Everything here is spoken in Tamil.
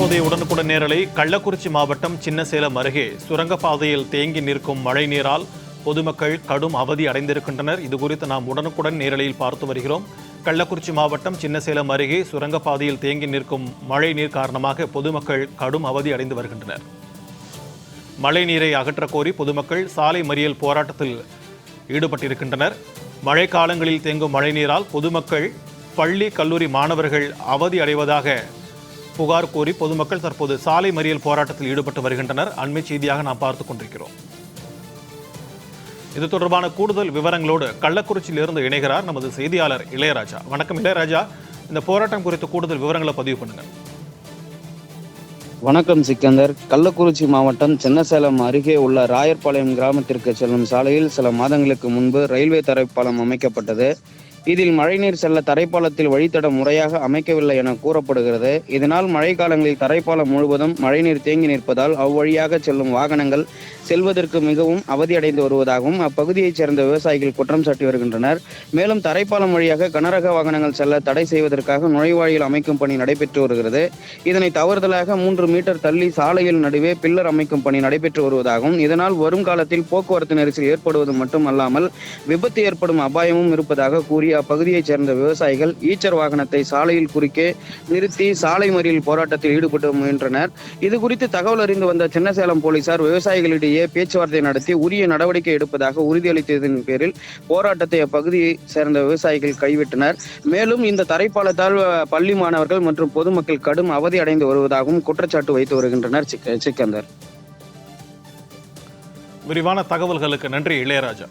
தற்போதைய உடனுக்குடன் நேரலை கள்ளக்குறிச்சி மாவட்டம் சின்னசேலம் அருகே சுரங்கப்பாதையில் தேங்கி நிற்கும் மழைநீரால் பொதுமக்கள் கடும் அவதி அடைந்திருக்கின்றனர். இது குறித்து நாம் உடனுக்குடன் நேரலையில் பார்த்து வருகிறோம். கள்ளக்குறிச்சி மாவட்டம் சின்னசேலம் அருகே சுரங்கப்பாதையில் தேங்கி நிற்கும் மழை நீர் காரணமாக பொதுமக்கள் கடும் அவதி அடைந்து வருகின்றனர். மழை நீரை அகற்றக்கோரி பொதுமக்கள் சாலை மறியல் போராட்டத்தில் ஈடுபட்டிருக்கின்றனர். மழை காலங்களில் தேங்கும் மழைநீரால் பொதுமக்கள் பள்ளி கல்லூரி மாணவர்கள் அவதி அடைவதாக புகார் கூறி பொதுமக்கள் தற்போது சாலை மறியல் போராட்டத்தில் ஈடுபட்டு வருகின்றனர். அண்மை செய்தியாக நாம் பார்த்துக் கொண்டிருக்கிறோம். இது தொடர்பான கூடுதல் விவரங்களோடு கள்ளக்குறிச்சியிலிருந்து இணைகிறார் நமது செய்தியாளர் இளையராஜா. வணக்கம் இளையராஜா. இந்த போராட்டம் குறித்து கூடுதல் விவரங்களை பதிவு பண்ணுங்க வணக்கம் சிக்கந்தர். கள்ளக்குறிச்சி மாவட்டம் சின்னசேலம் அருகே உள்ள ராயர்பாளையம் கிராமத்திற்கு செல்லும் சாலையில் சில மாதங்களுக்கு முன்பு ரயில்வே தரைப்பாலம் அமைக்கப்பட்டது. இதில் மழைநீர் செல்ல தரைப்பாலத்தில் வழித்தடம் முறையாக அமைக்கவில்லை என கூறப்படுகிறது. இதனால் மழைக்காலங்களில் தரைப்பாலம் முழுவதும் மழைநீர் தேங்கி நிற்பதால் அவ்வழியாக செல்லும் வாகனங்கள் செல்வதற்கு மிகவும் அவதியடைந்து வருவதாகவும் அப்பகுதியைச் சேர்ந்த விவசாயிகள் குற்றம் சாட்டி வருகின்றனர். மேலும் தரைப்பாலம் வழியாக கனரக வாகனங்கள் செல்ல தடை செய்வதற்காக நுழைவாயில் அமைக்கும் பணி நடைபெற்று வருகிறது. இதனை தவறுதலாக மூன்று மீட்டர் தள்ளி சாலையில் நடுவே பில்லர் அமைக்கும் பணி நடைபெற்று வருவதாகவும் இதனால் வரும் காலத்தில் போக்குவரத்து நெரிசல் ஏற்படுவது மட்டுமல்லாமல் விபத்து ஏற்படும் அபாயமும் இருப்பதாக கூறி அப்பகுதியைச் சேர்ந்த விவசாயிகள் ஈச்சர் வாகனத்தை சாலையில் குறுக்கே நிறுத்தி சாலை மறியல் போராட்டத்தில் ஈடுபட்டு முயன்றனர். இது குறித்து தகவல் அறிந்து வந்த சின்னசேலம் போலீசார் விவசாயிகளிடையே பேச்சுவார்த்தை நடத்தி உரிய நடவடிக்கை எடுப்பதாக உறுதியளித்ததன் பேரில் போராட்டத்தை அப்பகுதியை சேர்ந்த விவசாயிகள் கைவிட்டனர். மேலும் இந்த தரைப்பாலத்தால் பள்ளி மாணவர்கள் மற்றும் பொதுமக்கள் கடும் அவதி அடைந்து வருவதாகவும் குற்றச்சாட்டு வைத்து வருகின்றனர் சிக்கந்தர். விரிவான தகவல்களுக்கு நன்றி இளையராஜா.